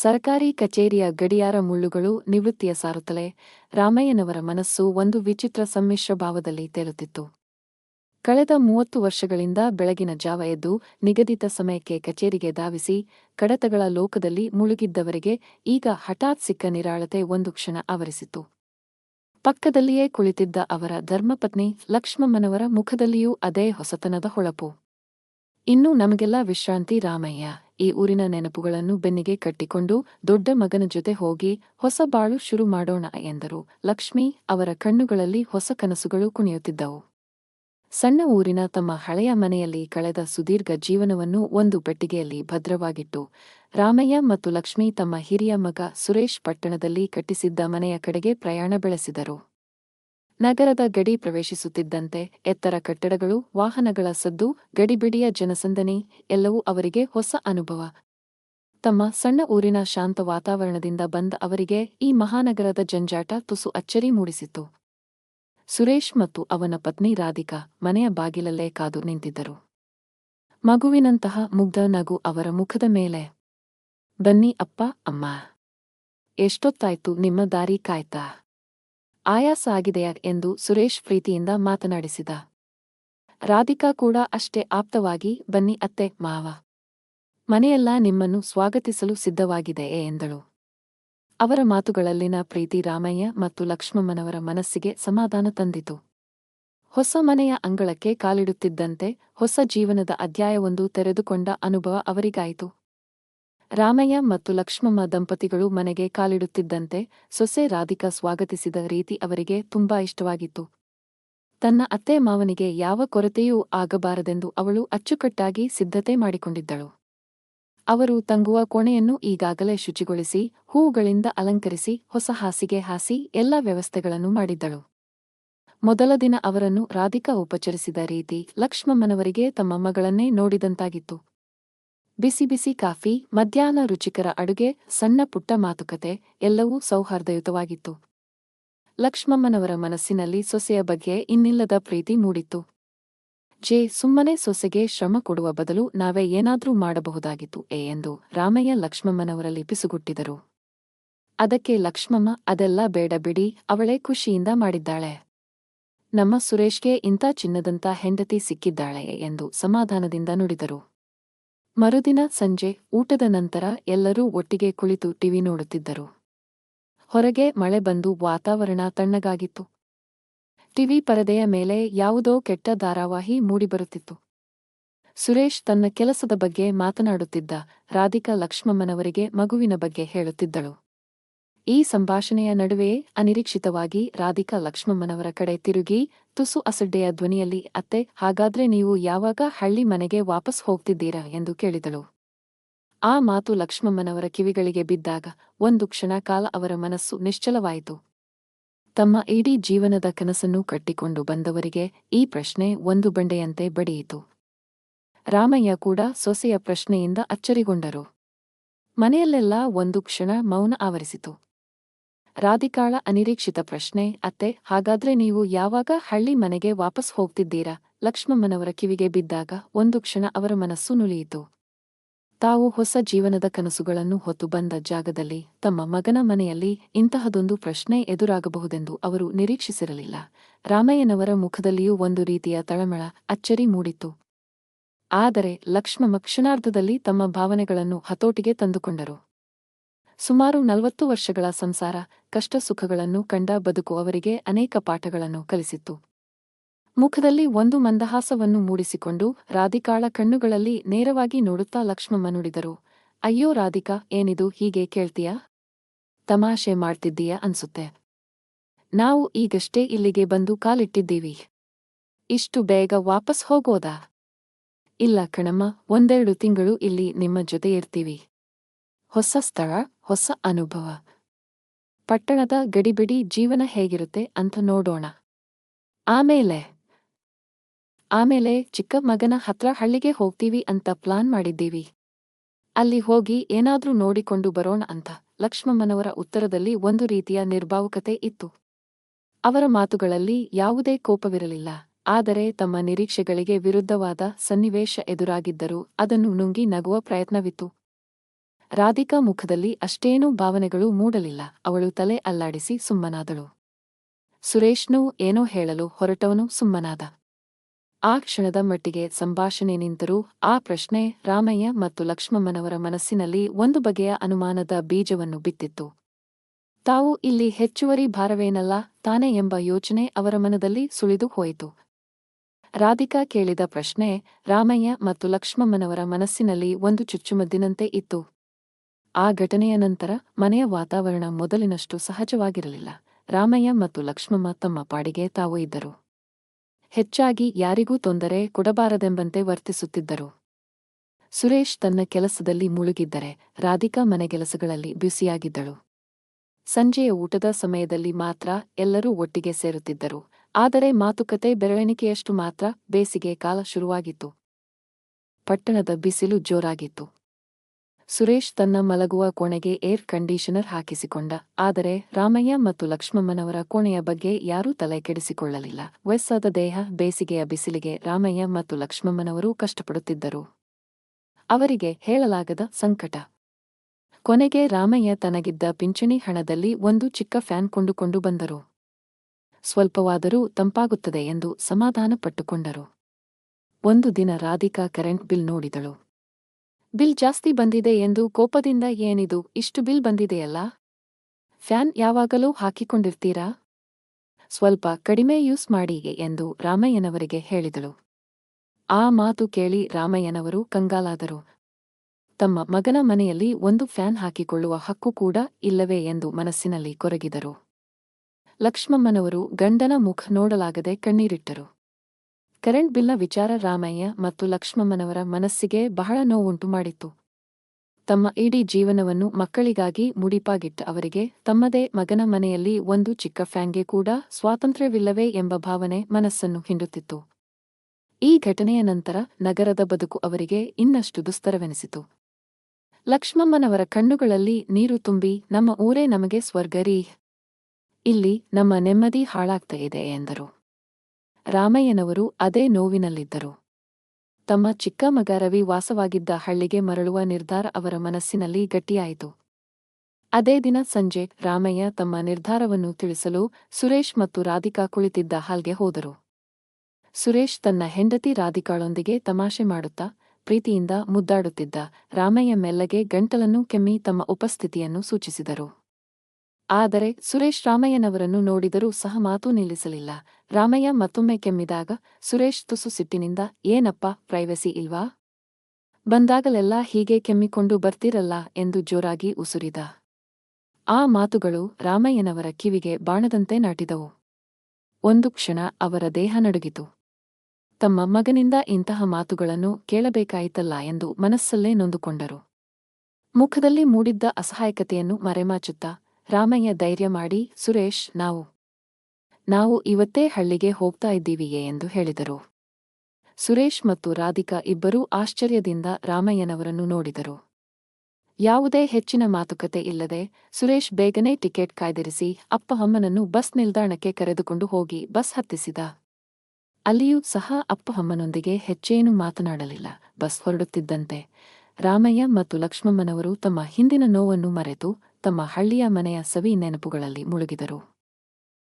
ಸರಕಾರಿ ಕಚೇರಿಯ ಗಡಿಯಾರ ಮುಳ್ಳುಗಳು ನಿವೃತ್ತಿಯ ಸಾರುತ್ತಲೆ ರಾಮಯ್ಯನವರ ಮನಸ್ಸು ಒಂದು ವಿಚಿತ್ರ ಸಮ್ಮಿಶ್ರ ಭಾವದಲ್ಲಿ ತೇಲುತ್ತಿತ್ತು. ಕಳೆದ ಮೂವತ್ತು ವರ್ಷಗಳಿಂದ ಬೆಳಗಿನ ಜಾವ ಎದ್ದು ನಿಗದಿತ ಸಮಯಕ್ಕೆ ಕಚೇರಿಗೆ ಧಾವಿಸಿ ಕಡತಗಳ ಲೋಕದಲ್ಲಿ ಮುಳುಗಿದ್ದವರಿಗೆ ಈಗ ಹಠಾತ್ ಸಿಕ್ಕ ನಿರಾಳತೆ ಒಂದು ಕ್ಷಣ ಆವರಿಸಿತು ಪಕ್ಕದಲ್ಲಿಯೇ ಕುಳಿತಿದ್ದ ಅವರ ಧರ್ಮಪತ್ನಿ ಲಕ್ಷ್ಮಮ್ಮನವರ ಮುಖದಲ್ಲಿಯೂ ಅದೇ ಹೊಸತನದ ಹೊಳಪು. ಇನ್ನು ನಮಗೆಲ್ಲ ವಿಶ್ರಾಂತಿ ರಾಮಯ್ಯ. ಈ ಊರಿನ ನೆನಪುಗಳನ್ನು ಬೆನ್ನಿಗೆ ಕಟ್ಟಿಕೊಂಡು ದೊಡ್ಡ ಮಗನ ಜೊತೆ ಹೋಗಿ ಹೊಸ ಬಾಳು ಶುರು ಮಾಡೋಣ ಎಂದರು. ಲಕ್ಷ್ಮಿ ಅವರ ಕಣ್ಣುಗಳಲ್ಲಿ ಹೊಸ ಕನಸುಗಳು ಕುಣಿಯುತ್ತಿದ್ದವು. ಸಣ್ಣ ಊರಿನ ತಮ್ಮ ಹಳೆಯ ಮನೆಯಲ್ಲಿ ಕಳೆದ ಸುದೀರ್ಘ ಜೀವನವನ್ನು ಒಂದು ಪೆಟ್ಟಿಗೆಯಲ್ಲಿ ಭದ್ರವಾಗಿಟ್ಟು, ರಾಮಯ್ಯ ಮತ್ತು ಲಕ್ಷ್ಮಿ ತಮ್ಮ ಹಿರಿಯ ಮಗ ಸುರೇಶ್ ಪಟ್ಟಣದಲ್ಲಿ ಕಟ್ಟಿಸಿದ್ದ ಮನೆಯ ಕಡೆಗೆ ಪ್ರಯಾಣ ಬೆಳೆಸಿದರು. ನಗರದ ಗಡಿ ಪ್ರವೇಶಿಸುತ್ತಿದ್ದಂತೆ ಎತ್ತರ ಕಟ್ಟಡಗಳು, ವಾಹನಗಳ ಸದ್ದು, ಗಡಿಬಿಡಿಯ ಜನಸಂದಣಿ ಎಲ್ಲವೂ ಅವರಿಗೆ ಹೊಸ ಅನುಭವ. ತಮ್ಮ ಸಣ್ಣ ಊರಿನ ಶಾಂತ ವಾತಾವರಣದಿಂದ ಬಂದ ಅವರಿಗೆ ಈ ಮಹಾನಗರದ ಜಂಜಾಟ ತುಸು ಅಚ್ಚರಿ ಮೂಡಿಸಿತು ಸುರೇಶ್ ಮತ್ತು ಅವನ ಪತ್ನಿ ರಾಧಿಕಾ ಮನೆಯ ಬಾಗಿಲಲ್ಲೇ ಕಾದು ನಿಂತಿದ್ದರು. ಮಗುವಿನಂತಹ ಮುಗ್ಧ ನಗು ಅವರ ಮುಖದ ಮೇಲೆ, ಬನ್ನಿ ಅಪ್ಪ, ಅಮ್ಮ. ಎಷ್ಟೊತ್ತಾಯ್ತು ನಿಮ್ಮ ದಾರಿ ಕಾಯ್ತಾ? ಆಯಾಸ ಆಗಿದೆಯಾ ಎಂದು ಸುರೇಶ್ ಪ್ರೀತಿಯಿಂದ ಮಾತನಾಡಿಸಿದ. ರಾಧಿಕಾ ಕೂಡ ಅಷ್ಟೇ ಆಪ್ತವಾಗಿ, ಬನ್ನಿ ಅತ್ತೆ, ಮಾವ. ಮನೆಯೆಲ್ಲ ನಿಮ್ಮನ್ನು ಸ್ವಾಗತಿಸಲು ಸಿದ್ಧವಾಗಿದೆಯೇ ಎಂದಳು. ಅವರ ಮಾತುಗಳಲ್ಲಿನ ಪ್ರೀತಿ ರಾಮಯ್ಯ ಮತ್ತು ಲಕ್ಷ್ಮಮ್ಮನವರ ಮನಸ್ಸಿಗೆ ಸಮಾಧಾನ ತಂದಿತು. ಹೊಸ ಮನೆಯ ಅಂಗಳಕ್ಕೆ ಕಾಲಿಡುತ್ತಿದ್ದಂತೆ ಹೊಸ ಜೀವನದ ಅಧ್ಯಾಯವೊಂದು ತೆರೆದುಕೊಂಡ ಅನುಭವ ಅವರಿಗಾಯಿತು. ರಾಮಯ್ಯ ಮತ್ತು ಲಕ್ಷ್ಮಮ್ಮ ದಂಪತಿಗಳು ಮನೆಗೆ ಕಾಲಿಡುತ್ತಿದ್ದಂತೆ ಸೊಸೆ ರಾಧಿಕಾ ಸ್ವಾಗತಿಸಿದ ರೀತಿ ಅವರಿಗೆ ತುಂಬಾ ಇಷ್ಟವಾಗಿತ್ತು. ತನ್ನ ಅತ್ತೆ ಮಾವನಿಗೆ ಯಾವ ಕೊರತೆಯೂ ಆಗಬಾರದೆಂದು ಅವಳು ಅಚ್ಚುಕಟ್ಟಾಗಿ ಸಿದ್ಧತೆ ಮಾಡಿಕೊಂಡಿದ್ದಳು. ಅವರು ತಂಗುವ ಕೋಣೆಯನ್ನು ಈಗಾಗಲೇ ಶುಚಿಗೊಳಿಸಿ, ಹೂವುಗಳಿಂದ ಅಲಂಕರಿಸಿ, ಹೊಸ ಹಾಸಿಗೆ ಹಾಸಿ ಎಲ್ಲ ವ್ಯವಸ್ಥೆಗಳನ್ನು ಮಾಡಿದ್ದಳು. ಮೊದಲ ದಿನ ಅವರನ್ನು ರಾಧಿಕಾ ಉಪಚರಿಸಿದ ರೀತಿ ಲಕ್ಷ್ಮಮ್ಮನವರಿಗೆ ತಮ್ಮ ಮಗಳನ್ನೇ ನೋಡಿದಂತಾಗಿತ್ತು. ಬಿಸಿ ಬಿಸಿ ಕಾಫಿ, ಮಧ್ಯಾಹ್ನ ರುಚಿಕರ ಅಡುಗೆ, ಸಣ್ಣ ಪುಟ್ಟ ಮಾತುಕತೆ, ಎಲ್ಲವೂ ಸೌಹಾರ್ದಯುತವಾಗಿತ್ತು. ಲಕ್ಷ್ಮಮ್ಮನವರ ಮನಸ್ಸಿನಲ್ಲಿ ಸೊಸೆಯ ಬಗ್ಗೆ ಇನ್ನಿಲ್ಲದ ಪ್ರೀತಿ ಮೂಡಿತ್ತು. ಜೆ, ಸುಮ್ಮನೆ ಸೊಸೆಗೆ ಶ್ರಮ ಕೊಡುವ ಬದಲು ನಾವೇ ಏನಾದ್ರೂ ಮಾಡಬಹುದಾಗಿತ್ತು, ಎ ಎಂದು ರಾಮಯ್ಯ ಲಕ್ಷ್ಮಮ್ಮನವರಲ್ಲಿ ಪಿಸುಗುಟ್ಟಿದರು. ಅದಕ್ಕೆ ಲಕ್ಷ್ಮಮ್ಮ, ಅದೆಲ್ಲ ಬೇಡ ಬಿಡಿ, ಅವಳೇ ಖುಷಿಯಿಂದ ಮಾಡಿದ್ದಾಳೆ. ನಮ್ಮ ಸುರೇಶ್ಗೆ ಇಂಥ ಚಿನ್ನದಂತ ಹೆಂಡತಿ ಸಿಕ್ಕಿದ್ದಾಳೆ ಎಂದು ಸಮಾಧಾನದಿಂದ ನುಡಿದರು. ಮರುದಿನ ಸಂಜೆ ಊಟದ ನಂತರ ಎಲ್ಲರೂ ಒಟ್ಟಿಗೆ ಕುಳಿತು ಟಿವಿ ನೋಡುತ್ತಿದ್ದರು. ಹೊರಗೆ ಮಳೆ ಬಂದು ವಾತಾವರಣ ತಣ್ಣಗಾಗಿತ್ತು. ಟಿವಿ ಪರದೆಯ ಮೇಲೆ ಯಾವುದೋ ಕೆಟ್ಟ ಧಾರಾವಾಹಿ ಮೂಡಿಬರುತ್ತಿತ್ತು. ಸುರೇಶ್ ತನ್ನ ಕೆಲಸದ ಬಗ್ಗೆ ಮಾತನಾಡುತ್ತಿದ್ದ ರಾಧಿಕಾ ಲಕ್ಷ್ಮಮ್ಮನವರಿಗೆ ಮಗುವಿನ ಬಗ್ಗೆ ಹೇಳುತ್ತಿದ್ದಳು. ಈ ಸಂಭಾಷಣೆಯ ನಡುವೆ ಅನಿರೀಕ್ಷಿತವಾಗಿ ರಾಧಿಕಾ ಲಕ್ಷ್ಮಮ್ಮನವರ ಕಡೆ ತಿರುಗಿ, ತುಸು ಅಸಡ್ಡೆಯ ಧ್ವನಿಯಲ್ಲಿ, ಅತ್ತೆ, ಹಾಗಾದ್ರೆ ನೀವು ಯಾವಾಗ ಹಳ್ಳಿ ಮನೆಗೆ ವಾಪಸ್ ಹೋಗ್ತಿದ್ದೀರಾ? ಎಂದು ಕೇಳಿದಳು. ಆ ಮಾತು ಲಕ್ಷ್ಮಮ್ಮನವರ ಕಿವಿಗಳಿಗೆ ಬಿದ್ದಾಗ ಒಂದು ಕ್ಷಣ ಕಾಲ ಅವರ ಮನಸ್ಸು ನಿಶ್ಚಲವಾಯಿತು. ತಮ್ಮ ಇಡೀ ಜೀವನದ ಕನಸನ್ನು ಕಟ್ಟಿಕೊಂಡು ಬಂದವರಿಗೆ ಈ ಪ್ರಶ್ನೆ ಒಂದು ಬಂಡೆಯಂತೆ ಬಡಿಯಿತು. ರಾಮಯ್ಯ ಕೂಡ ಸೊಸೆಯ ಪ್ರಶ್ನೆಯಿಂದ ಅಚ್ಚರಿಗೊಂಡರು. ಮನೆಯಲ್ಲೆಲ್ಲ ಒಂದು ಕ್ಷಣ ಮೌನ ಆವರಿಸಿತು. ರಾಧಿಕಾಳ ಅನಿರೀಕ್ಷಿತ ಪ್ರಶ್ನೆ, ಅತ್ತೆ, ಹಾಗಾದ್ರೆ ನೀವು ಯಾವಾಗ ಹಳ್ಳಿ ಮನೆಗೆ ವಾಪಸ್ ಹೋಗ್ತಿದ್ದೀರಾ? ಲಕ್ಷ್ಮಮ್ಮನವರ ಕಿವಿಗೆ ಬಿದ್ದಾಗ ಒಂದು ಕ್ಷಣ ಅವರ ಮನಸ್ಸು ನುಲಿಯಿತು. ತಾವು ಹೊಸ ಜೀವನದ ಕನಸುಗಳನ್ನು ಹೊತ್ತು ಬಂದ ಜಾಗದಲ್ಲಿ ತಮ್ಮ ಮಗನ ಮನೆಯಲ್ಲಿ ಇಂತಹದೊಂದು ಪ್ರಶ್ನೆ ಎದುರಾಗಬಹುದೆಂದು ಅವರು ನಿರೀಕ್ಷಿಸಿರಲಿಲ್ಲ. ರಾಮಯ್ಯನವರ ಮುಖದಲ್ಲಿಯೂ ಒಂದು ರೀತಿಯ ತಳಮಳ, ಅಚ್ಚರಿ ಮೂಡಿತು ಆದರೆ ಲಕ್ಷ್ಮಮ್ಮ ಕ್ಷಣಾರ್ಧದಲ್ಲಿ ತಮ್ಮ ಭಾವನೆಗಳನ್ನು ಹತೋಟಿಗೆ ತಂದುಕೊಂಡರು. ಸುಮಾರು ನಲವತ್ತು ವರ್ಷಗಳ ಸಂಸಾರ ಕಷ್ಟ ಸುಖಗಳನ್ನು ಕಂಡ ಬದುಕು ಅವರಿಗೆ ಅನೇಕ ಪಾಠಗಳನ್ನು ಕಲಿಸಿತ್ತು. ಮುಖದಲ್ಲಿ ಒಂದು ಮಂದಹಾಸವನ್ನು ಮೂಡಿಸಿಕೊಂಡು ರಾಧಿಕಾಳ ಕಣ್ಣುಗಳಲ್ಲಿ ನೇರವಾಗಿ ನೋಡುತ್ತಾ ಲಕ್ಷ್ಮಮ್ಮ ನುಡಿದರು, ಅಯ್ಯೋ ರಾಧಿಕಾ, ಏನಿದು, ಹೀಗೆ ಕೇಳ್ತೀಯಾ? ತಮಾಷೆ ಮಾಡ್ತಿದ್ದೀಯಾ? ಅನ್ಸುತ್ತೆ. ನಾವು ಈಗಷ್ಟೇ ಇಲ್ಲಿಗೆ ಬಂದು ಕಾಲಿಟ್ಟಿದ್ದೀವಿ. ಇಷ್ಟು ಬೇಗ ವಾಪಸ್ ಹೋಗೋದಾ? ಇಲ್ಲ ಕಣಮ್ಮ, ಒಂದೆರಡು ತಿಂಗಳು ಇಲ್ಲಿ ನಿಮ್ಮ ಜೊತೆ ಇರ್ತೀವಿ. ಹೊಸ ಸ್ಥಳ? ಹೊಸ ಅನುಭವ. ಪಟ್ಟಣದ ಗಡಿಬಿಡಿ ಜೀವನ ಹೇಗಿರುತ್ತೆ ಅಂತ ನೋಡೋಣ. ಆಮೇಲೆ ಆಮೇಲೆ ಚಿಕ್ಕ ಮಗನ ಹತ್ರ ಹಳ್ಳಿಗೆ ಹೋಗ್ತೀವಿ ಅಂತ ಪ್ಲಾನ್ ಮಾಡಿದ್ದೀವಿ. ಅಲ್ಲಿ ಹೋಗಿ ಏನಾದ್ರೂ ನೋಡಿಕೊಂಡು ಬರೋಣ ಅಂತ ಲಕ್ಷ್ಮಮ್ಮನವರ ಉತ್ತರದಲ್ಲಿ ಒಂದು ರೀತಿಯ ನಿರ್ಭಾವುಕತೆ ಇತ್ತು. ಅವರ ಮಾತುಗಳಲ್ಲಿ ಯಾವುದೇ ಕೋಪವಿರಲಿಲ್ಲ, ಆದರೆ ತಮ್ಮ ನಿರೀಕ್ಷೆಗಳಿಗೆ ವಿರುದ್ಧವಾದ ಸನ್ನಿವೇಶ ಎದುರಾಗಿದ್ದರೂ ಅದನ್ನು ನುಂಗಿ ನಗುವ ಪ್ರಯತ್ನವಿತ್ತು. ರಾಧಿಕಾ ಮುಖದಲ್ಲಿ ಅಷ್ಟೇನೂ ಭಾವನೆಗಳು ಮೂಡಲಿಲ್ಲ. ಅವಳು ತಲೆ ಅಲ್ಲಾಡಿಸಿ ಸುಮ್ಮನಾದಳು. ಸುರೇಶ್ನೂ ಏನೋ ಹೇಳಲು ಹೊರಟವನು ಸುಮ್ಮನಾದ. ಆ ಕ್ಷಣದ ಮಟ್ಟಿಗೆ ಸಂಭಾಷಣೆ ನಿಂತರೂ ಆ ಪ್ರಶ್ನೆ ರಾಮಯ್ಯ ಮತ್ತು ಲಕ್ಷ್ಮಮ್ಮನವರ ಮನಸ್ಸಿನಲ್ಲಿ ಒಂದು ಬಗೆಯ ಅನುಮಾನದ ಬೀಜವನ್ನು ಬಿತ್ತಿತ್ತು. ತಾವು ಇಲ್ಲಿ ಹೆಚ್ಚುವರಿ ಭಾರವೇನಲ್ಲ, ತಾನೆ ಎಂಬ ಯೋಚನೆ ಅವರ ಮನದಲ್ಲಿ ಸುಳಿದು ಹೋಯಿತು. ರಾಧಿಕಾ ಕೇಳಿದ ಪ್ರಶ್ನೆ ರಾಮಯ್ಯ ಮತ್ತು ಲಕ್ಷ್ಮಮ್ಮನವರ ಮನಸ್ಸಿನಲ್ಲಿ ಒಂದು ಚುಚ್ಚುಮದ್ದಿನಂತೆ ಇತ್ತು. ಆ ಘಟನೆಯ ನಂತರ ಮನೆಯ ವಾತಾವರಣ ಮೊದಲಿನಷ್ಟು ಸಹಜವಾಗಿರಲಿಲ್ಲ. ರಾಮಯ್ಯ ಮತ್ತು ಲಕ್ಷ್ಮಮ್ಮ ತಮ್ಮ ಪಾಡಿಗೆ ತಾವು ಇದ್ದರು. ಹೆಚ್ಚಾಗಿ ಯಾರಿಗೂ ತೊಂದರೆ ಕೊಡಬಾರದೆಂಬಂತೆ ವರ್ತಿಸುತ್ತಿದ್ದರು. ಸುರೇಶ್ ತನ್ನ ಕೆಲಸದಲ್ಲಿ ಮುಳುಗಿದ್ದರೆ ರಾಧಿಕಾ ಮನೆಗೆಲಸಗಳಲ್ಲಿ ಬ್ಯುಸಿಯಾಗಿದ್ದಳು. ಸಂಜೆಯ ಊಟದ ಸಮಯದಲ್ಲಿ ಮಾತ್ರ ಎಲ್ಲರೂ ಒಟ್ಟಿಗೆ ಸೇರುತ್ತಿದ್ದರು. ಆದರೆ ಮಾತುಕತೆ ಬೆರಳೆಣಿಕೆಯಷ್ಟು ಮಾತ್ರ ಬೇಸಿಗೆ ಕಾಲ ಶುರುವಾಗಿತ್ತು. ಪಟ್ಟಣದ ಬಿಸಿಲು ಜೋರಾಗಿತ್ತು. ಸುರೇಶ್ ತನ್ನ ಮಲಗುವ ಕೋಣೆಗೆ ಏರ್ ಕಂಡೀಷನರ್ ಹಾಕಿಸಿಕೊಂಡ. ಆದರೆ ರಾಮಯ್ಯ ಮತ್ತು ಲಕ್ಷ್ಮಮ್ಮನವರ ಕೋಣೆಯ ಬಗ್ಗೆ ಯಾರೂ ತಲೆ ಕೆಡಿಸಿಕೊಳ್ಳಲಿಲ್ಲ. ವಯಸ್ಸಾದ ದೇಹ, ಬೇಸಿಗೆಯ ಬಿಸಿಲಿಗೆ ರಾಮಯ್ಯ ಮತ್ತು ಲಕ್ಷ್ಮಮ್ಮನವರು ಕಷ್ಟಪಡುತ್ತಿದ್ದರು. ಅವರಿಗೆ ಹೇಳಲಾಗದ ಸಂಕಟ. ಕೊನೆಗೆ ರಾಮಯ್ಯ ತನಗಿದ್ದ ಪಿಂಚಣಿ ಹಣದಲ್ಲಿ ಒಂದು ಚಿಕ್ಕ ಫ್ಯಾನ್ ಕೊಂಡುಕೊಂಡು ಬಂದರು. ಸ್ವಲ್ಪವಾದರೂ ತಂಪಾಗುತ್ತದೆ ಎಂದು ಸಮಾಧಾನಪಟ್ಟುಕೊಂಡರು. ಒಂದು ದಿನ ರಾಧಿಕಾ ಕರೆಂಟ್ ಬಿಲ್ ನೋಡಿದಳು. ಬಿಲ್ ಜಾಸ್ತಿ ಬಂದಿದೆ ಎಂದು ಕೋಪದಿಂದ ಏನಿದು, ಇಷ್ಟು ಬಿಲ್ ಬಂದಿದೆಯಲ್ಲ? ಫ್ಯಾನ್ ಯಾವಾಗಲೂ ಹಾಕಿಕೊಂಡಿರ್ತೀರಾ? ಸ್ವಲ್ಪ ಕಡಿಮೆ ಯೂಸ್ ಮಾಡಿ ಎಂದು ರಾಮಯ್ಯನವರಿಗೆ ಹೇಳಿದಳು. ಆ ಮಾತು ಕೇಳಿ ರಾಮಯ್ಯನವರು ಕಂಗಾಲಾದರು. ತಮ್ಮ ಮಗನ ಮನೆಯಲ್ಲಿ ಒಂದು ಫ್ಯಾನ್ ಹಾಕಿಕೊಳ್ಳುವ ಹಕ್ಕು ಕೂಡ ಇಲ್ಲವೇ ಎಂದು ಮನಸ್ಸಿನಲ್ಲಿ ಕೊರಗಿದರು. ಲಕ್ಷ್ಮಮ್ಮನವರು ಗಂಡನ ಮುಖ ನೋಡಲಾಗದೆ ಕಣ್ಣೀರಿಟ್ಟರು. ಕರೆಂಟ್ ಬಿಲ್ನ ವಿಚಾರ ರಾಮಯ್ಯ ಮತ್ತು ಲಕ್ಷ್ಮಮ್ಮನವರ ಮನಸ್ಸಿಗೆ ಬಹಳ ನೋವುಂಟು ಮಾಡಿತ್ತು. ತಮ್ಮ ಇಡೀ ಜೀವನವನ್ನು ಮಕ್ಕಳಿಗಾಗಿ ಮುಡಿಪಾಗಿಟ್ಟ ಅವರಿಗೆ ತಮ್ಮದೇ ಮಗನ ಮನೆಯಲ್ಲಿ ಒಂದು ಚಿಕ್ಕ ಫ್ಯಾನ್ಗೆ ಕೂಡ ಸ್ವಾತಂತ್ರ್ಯವಿಲ್ಲವೇ ಎಂಬ ಭಾವನೆ ಮನಸ್ಸನ್ನು ಹಿಂಡುತ್ತಿತ್ತು. ಈ ಘಟನೆಯ ನಂತರ ನಗರದ ಬದುಕು ಅವರಿಗೆ ಇನ್ನಷ್ಟು ದುಸ್ತರವೆನಿಸಿತು. ಲಕ್ಷ್ಮಮ್ಮನವರ ಕಣ್ಣುಗಳಲ್ಲಿ ನೀರು ತುಂಬಿ, ನಮ್ಮ ಊರೇ ನಮಗೆ ಸ್ವರ್ಗರೀ ಇಲ್ಲಿ ನಮ್ಮ ನೆಮ್ಮದಿ ಹಾಳಾಗ್ತಾ ಇದೆ ಎಂದರು. ರಾಮಯ್ಯನವರು ಅದೇ ನೋವಿನಲ್ಲಿದ್ದರು. ತಮ್ಮ ಚಿಕ್ಕ ಮಗ ರವಿ ವಾಸವಾಗಿದ್ದ ಹಳ್ಳಿಗೆ ಮರಳುವ ನಿರ್ಧಾರ ಅವರ ಮನಸ್ಸಿನಲ್ಲಿ ಗಟ್ಟಿಯಾಯಿತು. ಅದೇ ದಿನ ಸಂಜೆ ರಾಮಯ್ಯ ತಮ್ಮ ನಿರ್ಧಾರವನ್ನು ತಿಳಿಸಲು ಸುರೇಶ್ ಮತ್ತು ರಾಧಿಕಾ ಕುಳಿತಿದ್ದ ಹಾಲ್ಗೆ ಹೋದರು. ಸುರೇಶ್ ತನ್ನ ಹೆಂಡತಿ ರಾಧಿಕಾಳೊಂದಿಗೆ ತಮಾಷೆ ಮಾಡುತ್ತಾ, ಪ್ರೀತಿಯಿಂದ ಮುದ್ದಾಡುತ್ತಿದ್ದ ರಾಮಯ್ಯ ಮೆಲ್ಲಗೆ ಗಂಟಲನ್ನು ಕೆಮ್ಮಿ ತಮ್ಮ ಉಪಸ್ಥಿತಿಯನ್ನು ಸೂಚಿಸಿದರು. ಆದರೆ ಸುರೇಶ್ ರಾಮಯ್ಯನವರನ್ನು ನೋಡಿದರೂ ಸಹ ಮಾತು ನಿಲ್ಲಿಸಲಿಲ್ಲ. ರಾಮಯ್ಯ ಮತ್ತೊಮ್ಮೆ ಕೆಮ್ಮಿದಾಗ, ಸುರೇಶ್ ತುಸು ಸಿಟ್ಟಿನಿಂದ, ಏನಪ್ಪ ಪ್ರೈವಸಿ ಇಲ್ವಾ? ಬಂದಾಗಲೆಲ್ಲ ಹೀಗೆ ಕೆಮ್ಮಿಕೊಂಡು ಬರ್ತಿರಲ್ಲ ಎಂದು ಜೋರಾಗಿ ಉಸುರಿದ. ಆ ಮಾತುಗಳು ರಾಮಯ್ಯನವರ ಕಿವಿಗೆ ಬಾಣದಂತೆ ನಾಟಿದವು. ಒಂದು ಕ್ಷಣ ಅವರ ದೇಹ ನಡುಗಿತು. ತಮ್ಮ ಮಗನಿಂದ ಇಂತಹ ಮಾತುಗಳನ್ನು ಕೇಳಬೇಕಾಯಿತಲ್ಲ ಎಂದು ಮನಸ್ಸಲ್ಲೇ ನೊಂದುಕೊಂಡರು. ಮುಖದಲ್ಲಿ ಮೂಡಿದ್ದ ಅಸಹಾಯಕತೆಯನ್ನು ಮರೆಮಾಚುತ್ತಾ ರಾಮಯ್ಯ ಧೈರ್ಯ ಮಾಡಿ, ಸುರೇಶ್, ನಾವು ನಾವು ಇವತ್ತೇ ಹಳ್ಳಿಗೆ ಹೋಗ್ತಾ ಇದ್ದೀವಿಯೇ ಎಂದು ಹೇಳಿದರು. ಸುರೇಶ್ ಮತ್ತು ರಾಧಿಕಾ ಇಬ್ಬರೂ ಆಶ್ಚರ್ಯದಿಂದ ರಾಮಯ್ಯನವರನ್ನು ನೋಡಿದರು. ಯಾವುದೇ ಹೆಚ್ಚಿನ ಮಾತುಕತೆ ಇಲ್ಲದೆ ಸುರೇಶ್ ಬೇಗನೆ ಟಿಕೆಟ್ ಕಾಯ್ದಿರಿಸಿ ಅಪ್ಪ ಅಮ್ಮನನ್ನು ಬಸ್ ನಿಲ್ದಾಣಕ್ಕೆ ಕರೆದುಕೊಂಡು ಹೋಗಿ ಬಸ್ ಹತ್ತಿಸಿದ. ಅಲ್ಲಿಯೂ ಸಹ ಅಪ್ಪ ಅಮ್ಮನೊಂದಿಗೆ ಹೆಚ್ಚೇನೂ ಮಾತನಾಡಲಿಲ್ಲ. ಬಸ್ ಹೊರಡುತ್ತಿದ್ದಂತೆ ರಾಮಯ್ಯ ಮತ್ತು ಲಕ್ಷ್ಮಮ್ಮನವರು ತಮ್ಮ ಹಿಂದಿನ ನೋವನ್ನು ಮರೆತು ತಮ್ಮ ಹಳ್ಳಿಯ ಮನೆಯ ಸವಿ ನೆನಪುಗಳಲ್ಲಿ ಮುಳುಗಿದರು.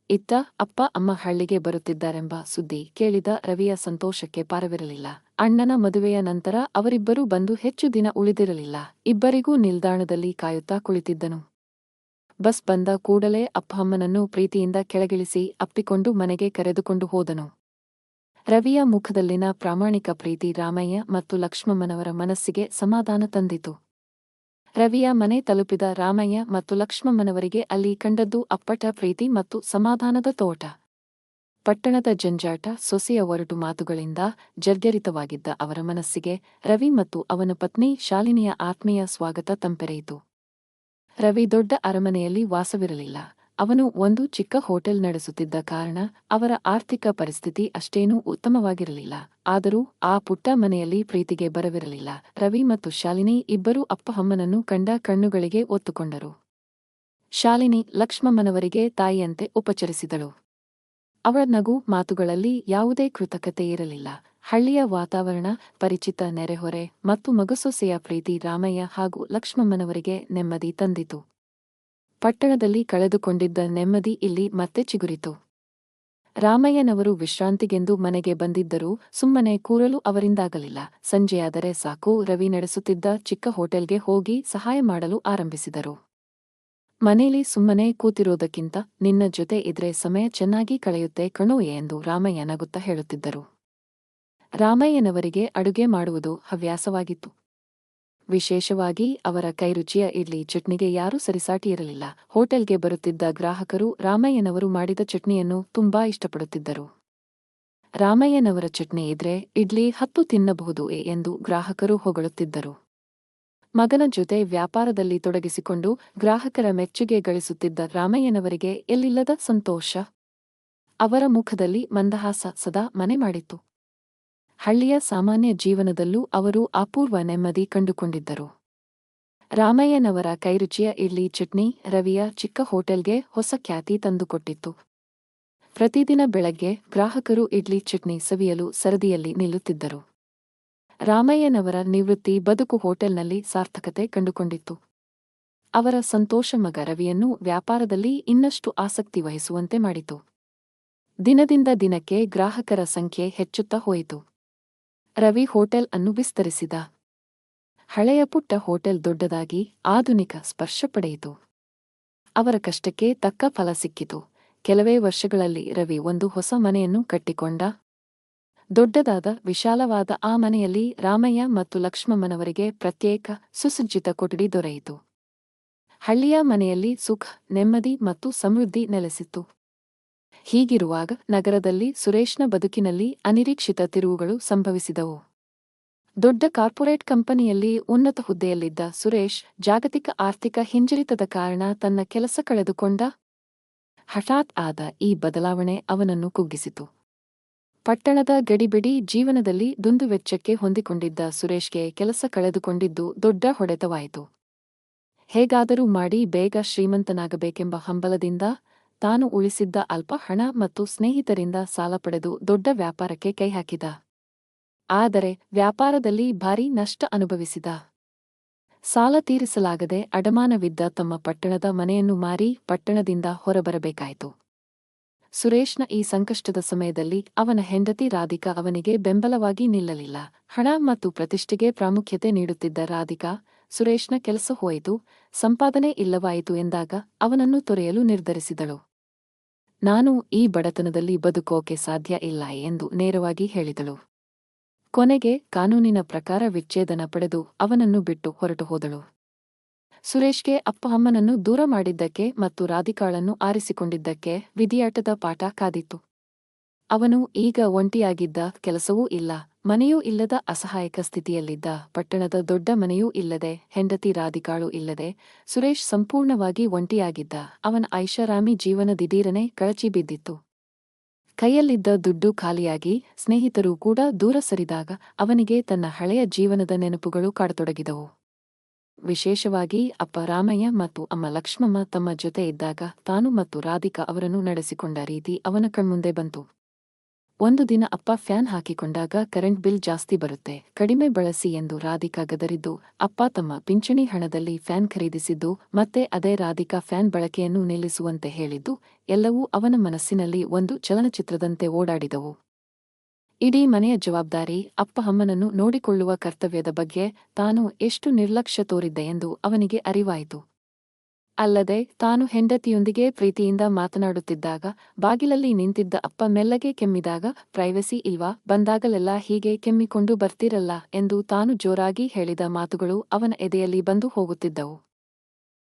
ಇತ್ತ ಅಪ್ಪ ಅಮ್ಮ ಹಳ್ಳಿಗೆ ಬರುತ್ತಿದ್ದಾರೆಂಬ ಸುದ್ದಿ ಕೇಳಿದ ರವಿಯ ಸಂತೋಷಕ್ಕೆ ಪಾರವಿರಲಿಲ್ಲ. ಅಣ್ಣನ ಮದುವೆಯ ನಂತರ ಅವರಿಬ್ಬರೂ ಬಂದು ಹೆಚ್ಚು ದಿನ ಉಳಿದಿರಲಿಲ್ಲ. ಇಬ್ಬರಿಗೂ ನಿಲ್ದಾಣದಲ್ಲಿ ಕಾಯುತ್ತಾ ಕುಳಿತಿದ್ದನು. ಬಸ್ ಬಂದ ಕೂಡಲೇ ಅಪ್ಪ ಅಮ್ಮನನ್ನು ಪ್ರೀತಿಯಿಂದ ಕೆಳಗಿಳಿಸಿ ಅಪ್ಪಿಕೊಂಡು ಮನೆಗೆ ಕರೆದುಕೊಂಡು ಹೋದನು. ರವಿಯ ಮುಖದಲ್ಲಿನ ಪ್ರಾಮಾಣಿಕ ಪ್ರೀತಿ ರಾಮಯ್ಯ ಮತ್ತು ಲಕ್ಷ್ಮಮ್ಮನವರ ಮನಸ್ಸಿಗೆ ಸಮಾಧಾನ ತಂದಿತು. ರವಿಯ ಮನೆ ತಲುಪಿದ ರಾಮಯ್ಯ ಮತ್ತು ಲಕ್ಷ್ಮಮ್ಮನವರಿಗೆ ಅಲ್ಲಿ ಕಂಡದ್ದು ಅಪ್ಪಟ ಪ್ರೀತಿ ಮತ್ತು ಸಮಾಧಾನದ ತೋಟ. ಪಟ್ಟಣದ ಜಂಜಾಟ, ಸೊಸೆಯ ಒರಟು ಮಾತುಗಳಿಂದ ಜರ್ಜರಿತವಾಗಿದ್ದ ಅವರ ಮನಸ್ಸಿಗೆ ರವಿ ಮತ್ತು ಅವನ ಪತ್ನಿ ಶಾಲಿನಿಯ ಆತ್ಮೀಯ ಸ್ವಾಗತ ತಂಪೆರೆಯಿತು. ರವಿ ದೊಡ್ಡ ಅರಮನೆಯಲ್ಲಿ ವಾಸವಿರಲಿಲ್ಲ. ಅವನು ಒಂದು ಚಿಕ್ಕ ಹೋಟೆಲ್ ನಡೆಸುತ್ತಿದ್ದ ಕಾರಣ ಅವರ ಆರ್ಥಿಕ ಪರಿಸ್ಥಿತಿ ಅಷ್ಟೇನೂ ಉತ್ತಮವಾಗಿರಲಿಲ್ಲ. ಆದರೂ ಆ ಪುಟ್ಟ ಮನೆಯಲ್ಲಿ ಪ್ರೀತಿಗೆ ಬರವಿರಲಿಲ್ಲ. ರವಿ ಮತ್ತು ಶಾಲಿನಿ ಇಬ್ಬರೂ ಅಪ್ಪ ಅಮ್ಮನನ್ನು ಕಂಡ ಕಣ್ಣುಗಳಿಗೆ ಒತ್ತುಕೊಂಡರು. ಶಾಲಿನಿ ಲಕ್ಷ್ಮಮ್ಮನವರಿಗೆ ತಾಯಿಯಂತೆ ಉಪಚರಿಸಿದಳು. ಅವಳ ನಗು ಮಾತುಗಳಲ್ಲಿ ಯಾವುದೇ ಕೃತಕತೆ ಇರಲಿಲ್ಲ. ಹಳ್ಳಿಯ ವಾತಾವರಣ, ಪರಿಚಿತ ನೆರೆಹೊರೆ ಮತ್ತು ಮಗಸೊಸೆಯ ಪ್ರೀತಿ ರಾಮಯ್ಯ ಹಾಗೂ ಲಕ್ಷ್ಮಮ್ಮನವರಿಗೆ ನೆಮ್ಮದಿ ತಂದಿತು. ಪಟ್ಟಣದಲ್ಲಿ ಕಳೆದುಕೊಂಡಿದ್ದ ನೆಮ್ಮದಿ ಇಲ್ಲಿ ಮತ್ತೆ ಚಿಗುರಿತು. ರಾಮಯ್ಯನವರು ವಿಶ್ರಾಂತಿಗೆಂದು ಮನೆಗೆ ಬಂದಿದ್ದರೂ ಸುಮ್ಮನೆ ಕೂರಲು ಅವರಿಂದಾಗಲಿಲ್ಲ. ಸಂಜೆಯಾದರೆ ಸಾಕು, ರವಿ ನಡೆಸುತ್ತಿದ್ದ ಚಿಕ್ಕ ಹೋಟೆಲ್ಗೆ ಹೋಗಿ ಸಹಾಯ ಮಾಡಲು ಆರಂಭಿಸಿದರು. ಮನೇಲಿ ಸುಮ್ಮನೆ ಕೂತಿರೋದಕ್ಕಿಂತ ನಿನ್ನ ಜೊತೆ ಇದ್ರೆ ಸಮಯ ಚೆನ್ನಾಗಿ ಕಳೆಯುತ್ತೆ ಕಣೋಯೆ ಎಂದು ರಾಮಯ್ಯ ನಗುತ್ತಾ ಹೇಳುತ್ತಿದ್ದರು. ರಾಮಯ್ಯನವರಿಗೆ ಅಡುಗೆ ಮಾಡುವುದು ಹವ್ಯಾಸವಾಗಿತ್ತು. ವಿಶೇಷವಾಗಿ ಅವರ ಕೈರುಚಿಯ ಇಡ್ಲಿ ಚಟ್ನಿಗೆ ಯಾರೂ ಸರಿಸಾಟಿ ಇರಲಿಲ್ಲ ಹೋಟೆಲ್ಗೆ ಬರುತ್ತಿದ್ದ ಗ್ರಾಹಕರು ರಾಮಯ್ಯನವರು ಮಾಡಿದ ಚಟ್ನಿಯನ್ನು ತುಂಬಾ ಇಷ್ಟಪಡುತ್ತಿದ್ದರು. ರಾಮಯ್ಯನವರ ಚಟ್ನಿ ಇದ್ರೆ ಇಡ್ಲಿ ಹತ್ತು ತಿನ್ನಬಹುದು ಎಂದು ಗ್ರಾಹಕರು ಹೊಗಳುತ್ತಿದ್ದರು. ಮಗನ ಜೊತೆ ವ್ಯಾಪಾರದಲ್ಲಿ ತೊಡಗಿಸಿಕೊಂಡು ಗ್ರಾಹಕರ ಮೆಚ್ಚುಗೆ ಗಳಿಸುತ್ತಿದ್ದ ರಾಮಯ್ಯನವರಿಗೆ ಎಲ್ಲಿಲ್ಲದ ಸಂತೋಷ? ಅವರ ಮುಖದಲ್ಲಿ ಮಂದಹಾಸ ಸದಾ ಮನೆ ಮಾಡಿತ್ತು. ಹಳ್ಳಿಯ ಸಾಮಾನ್ಯ ಜೀವನದಲ್ಲೂ ಅವರು ಅಪೂರ್ವ ನೆಮ್ಮದಿ ಕಂಡುಕೊಂಡಿದ್ದರು. ರಾಮಯ್ಯನವರ ಕೈರುಚಿಯ ಇಡ್ಲಿ ಚಟ್ನಿ, ರವಿಯ ಚಿಕ್ಕ ಹೋಟೆಲ್ಗೆ ಹೊಸ ಖ್ಯಾತಿ ತಂದುಕೊಟ್ಟಿತ್ತು. ಪ್ರತಿದಿನ ಬೆಳಗ್ಗೆ ಗ್ರಾಹಕರು ಇಡ್ಲಿ ಚಟ್ನಿ ಸವಿಯಲು ಸರದಿಯಲ್ಲಿ ನಿಲ್ಲುತ್ತಿದ್ದರು. ರಾಮಯ್ಯನವರ ನಿವೃತ್ತಿ ಬದುಕು ಹೋಟೆಲ್ನಲ್ಲಿ ಸಾರ್ಥಕತೆ ಕಂಡುಕೊಂಡಿತ್ತು. ಅವರ ಸಂತೋಷ ಮಗ ರವಿಯನ್ನು ವ್ಯಾಪಾರದಲ್ಲಿ ಇನ್ನಷ್ಟು ಆಸಕ್ತಿ ವಹಿಸುವಂತೆ ಮಾಡಿತು. ದಿನದಿಂದ ದಿನಕ್ಕೆ ಗ್ರಾಹಕರ ಸಂಖ್ಯೆ ಹೆಚ್ಚುತ್ತಾ ಹೋಯಿತು. ರವಿ ಹೋಟೆಲ್ ಅನ್ನು ವಿಸ್ತರಿಸಿದ. ಹಳೆಯ ಪುಟ್ಟ ಹೋಟೆಲ್ ದೊಡ್ಡದಾಗಿ ಆಧುನಿಕ ಸ್ಪರ್ಶ ಪಡೆಯಿತು. ಅವರ ಕಷ್ಟಕ್ಕೆ ತಕ್ಕ ಫಲ ಸಿಕ್ಕಿತು. ಕೆಲವೇ ವರ್ಷಗಳಲ್ಲಿ ರವಿ ಒಂದು ಹೊಸ ಮನೆಯನ್ನು ಕಟ್ಟಿಕೊಂಡ. ದೊಡ್ಡದಾದ, ವಿಶಾಲವಾದ ಆ ಮನೆಯಲ್ಲಿ ರಾಮಯ್ಯ ಮತ್ತು ಲಕ್ಷ್ಮಮ್ಮನವರಿಗೆ ಪ್ರತ್ಯೇಕ ಸುಸಜ್ಜಿತ ಕೊಠಡಿ ದೊರೆಯಿತು. ಹಳ್ಳಿಯ ಮನೆಯಲ್ಲಿ ಸುಖ, ನೆಮ್ಮದಿ ಮತ್ತು ಸಮೃದ್ಧಿ ನೆಲೆಸಿತ್ತು. ಹೀಗಿರುವಾಗ ನಗರದಲ್ಲಿ ಸುರೇಶ್ನ ಬದುಕಿನಲ್ಲಿ ಅನಿರೀಕ್ಷಿತ ತಿರುವುಗಳು ಸಂಭವಿಸಿದವು. ದೊಡ್ಡ ಕಾರ್ಪೊರೇಟ್ ಕಂಪನಿಯಲ್ಲಿ ಉನ್ನತ ಹುದ್ದೆಯಲ್ಲಿದ್ದ ಸುರೇಶ್ ಜಾಗತಿಕ ಆರ್ಥಿಕ ಹಿಂಜರಿತದ ಕಾರಣ ತನ್ನ ಕೆಲಸ ಕಳೆದುಕೊಂಡ ಹಠಾತ್ ಆದ ಈ ಬದಲಾವಣೆ ಅವನನ್ನು ಕುಗ್ಗಿಸಿತು. ಪಟ್ಟಣದ ಗಡಿಬಿಡಿ ಜೀವನದಲ್ಲಿ ದುಂದುವೆಚ್ಚಕ್ಕೆ ಹೊಂದಿಕೊಂಡಿದ್ದ ಸುರೇಶ್ಗೆ ಕೆಲಸ ಕಳೆದುಕೊಂಡಿದ್ದು ದೊಡ್ಡ ಹೊಡೆತವಾಯಿತು. ಹೇಗಾದರೂ ಮಾಡಿ ಬೇಗ ಶ್ರೀಮಂತನಾಗಬೇಕೆಂಬ ಹಂಬಲದಿಂದ ತಾನು ಉಳಿಸಿದ್ದ ಅಲ್ಪ ಹಣ ಮತ್ತು ಸ್ನೇಹಿತರಿಂದ ಸಾಲ ಪಡೆದು ದೊಡ್ಡ ವ್ಯಾಪಾರಕ್ಕೆ ಕೈಹಾಕಿದ ಆದರೆ ವ್ಯಾಪಾರದಲ್ಲಿ ಭಾರೀ ನಷ್ಟ ಅನುಭವಿಸಿದ. ಸಾಲ ತೀರಿಸಲಾಗದೆ ಅಡಮಾನವಿದ್ದ ತಮ್ಮ ಪಟ್ಟಣದ ಮನೆಯನ್ನು ಮಾರಿ ಪಟ್ಟಣದಿಂದ ಹೊರಬರಬೇಕಾಯಿತು. ಸುರೇಶ್ನ ಈ ಸಂಕಷ್ಟದ ಸಮಯದಲ್ಲಿ ಅವನ ಹೆಂಡತಿ ರಾಧಿಕಾ ಅವನಿಗೆ ಬೆಂಬಲವಾಗಿ ನಿಲ್ಲಲಿಲ್ಲ. ಹಣ ಮತ್ತು ಪ್ರತಿಷ್ಠೆಗೆ ಪ್ರಾಮುಖ್ಯತೆ ನೀಡುತ್ತಿದ್ದ ರಾಧಿಕಾ, ಸುರೇಶ್ನ ಕೆಲಸ ಹೋಯಿತು, ಸಂಪಾದನೆ ಇಲ್ಲವಾಯಿತು ಎಂದಾಗ ಅವನನ್ನು ತೊರೆಯಲು ನಿರ್ಧರಿಸಿದಳು. ನಾನು ಈ ಬಡತನದಲ್ಲಿ ಬದುಕೋಕೆ ಸಾಧ್ಯ ಇಲ್ಲ ಎಂದು ನೇರವಾಗಿ ಹೇಳಿದಳು. ಕೊನೆಗೆ ಕಾನೂನಿನ ಪ್ರಕಾರ ವಿಚ್ಛೇದನ ಪಡೆದು ಅವನನ್ನು ಬಿಟ್ಟು ಹೊರಟು ಹೋದಳು. ಸುರೇಶ್ಗೆ ಅಪ್ಪ ಅಮ್ಮನನ್ನು ದೂರ ಮಾಡಿದ್ದಕ್ಕೆ ಮತ್ತು ರಾಧಿಕಾಳನ್ನು ಆರಿಸಿಕೊಂಡಿದ್ದಕ್ಕೆ ವಿಧಿಯಾಟದ ಪಾಠ ಕಾದಿತ್ತು. ಅವನು ಈಗ ಒಂಟಿಯಾಗಿದ್ದ ಕೆಲಸವೂ ಇಲ್ಲ. ಮನೆಯೂ ಇಲ್ಲದ ಅಸಹಾಯಕ ಸ್ಥಿತಿಯಲ್ಲಿದ್ದ ಪಟ್ಟಣದ ದೊಡ್ಡ ಮನೆಯೂ ಇಲ್ಲದೆ ಹೆಂಡತಿ ರಾಧಿಕಾಳು ಇಲ್ಲದೆ ಸುರೇಶ್ ಸಂಪೂರ್ಣವಾಗಿ ಒಂಟಿಯಾಗಿದ್ದ ಅವನ ಐಷಾರಾಮಿ ಜೀವನ ದಿಢೀರನೆ ಕಳಚಿ ಬಿದ್ದಿತ್ತು. ಕೈಯಲ್ಲಿದ್ದ ದುಡ್ಡು ಖಾಲಿಯಾಗಿ ಸ್ನೇಹಿತರು ಕೂಡ ದೂರ ಸರಿದಾಗ ಅವನಿಗೆ ತನ್ನ ಹಳೆಯ ಜೀವನದ ನೆನಪುಗಳು ಕಾಡತೊಡಗಿದವು. ವಿಶೇಷವಾಗಿ ಅಪ್ಪ ರಾಮಯ್ಯ ಮತ್ತು ಅಮ್ಮ ಲಕ್ಷ್ಮಮ್ಮ ತಮ್ಮ ಜೊತೆ ಇದ್ದಾಗ ತಾನು ಮತ್ತು ರಾಧಿಕಾ ಅವರನ್ನು ನಡೆಸಿಕೊಂಡ ರೀತಿ ಅವನ ಕಣ್ಮುಂದೆ ಬಂತು. ಒಂದು ದಿನ ಅಪ್ಪ ಫ್ಯಾನ್ ಹಾಕಿಕೊಂಡಾಗ ಕರೆಂಟ್ ಬಿಲ್ ಜಾಸ್ತಿ ಬರುತ್ತೆ. ಕಡಿಮೆ ಬಳಸಿ ಎಂದು ರಾಧಿಕಾ ಗದರಿದ್ದು, ಅಪ್ಪ ತಮ್ಮ ಪಿಂಚಣಿ ಹಣದಲ್ಲಿ ಫ್ಯಾನ್ ಖರೀದಿಸಿದ್ದು ಮತ್ತೆ ಅದೇ ರಾಧಿಕಾ ಫ್ಯಾನ್ ಬಳಕೆಯನ್ನು ನಿಲ್ಲಿಸುವಂತೆ ಹೇಳಿದ್ದು, ಎಲ್ಲವೂ ಅವನ ಮನಸ್ಸಿನಲ್ಲಿ ಒಂದು ಚಲನಚಿತ್ರದಂತೆ ಓಡಾಡಿದವು. ಇಡೀ ಮನೆಯ ಜವಾಬ್ದಾರಿ ಅಪ್ಪ ಅಮ್ಮನನ್ನು ನೋಡಿಕೊಳ್ಳುವ ಕರ್ತವ್ಯದ ಬಗ್ಗೆ ತಾನು ಎಷ್ಟು ನಿರ್ಲಕ್ಷ್ಯ ತೋರಿದ್ದೆ ಎಂದು ಅವನಿಗೆ ಅರಿವಾಯಿತು. ಅಲ್ಲದೆ ತಾನು ಹೆಂಡತಿಯೊಂದಿಗೆ ಪ್ರೀತಿಯಿಂದ ಮಾತನಾಡುತ್ತಿದ್ದಾಗ, ಬಾಗಿಲಲ್ಲಿ ನಿಂತಿದ್ದ ಅಪ್ಪ ಮೆಲ್ಲಗೆ ಕೆಮ್ಮಿದಾಗ ಪ್ರೈವಸಿ ಇಲ್ವಾ? ಬಂದಾಗಲೆಲ್ಲ ಹೀಗೆ ಕೆಮ್ಮಿಕೊಂಡು ಬರ್ತಿರಲ್ಲ? ಎಂದು ತಾನು ಜೋರಾಗಿ ಹೇಳಿದ ಮಾತುಗಳು ಅವನ ಎದೆಯಲ್ಲಿ ಬಂದು ಹೋಗುತ್ತಿದ್ದವು.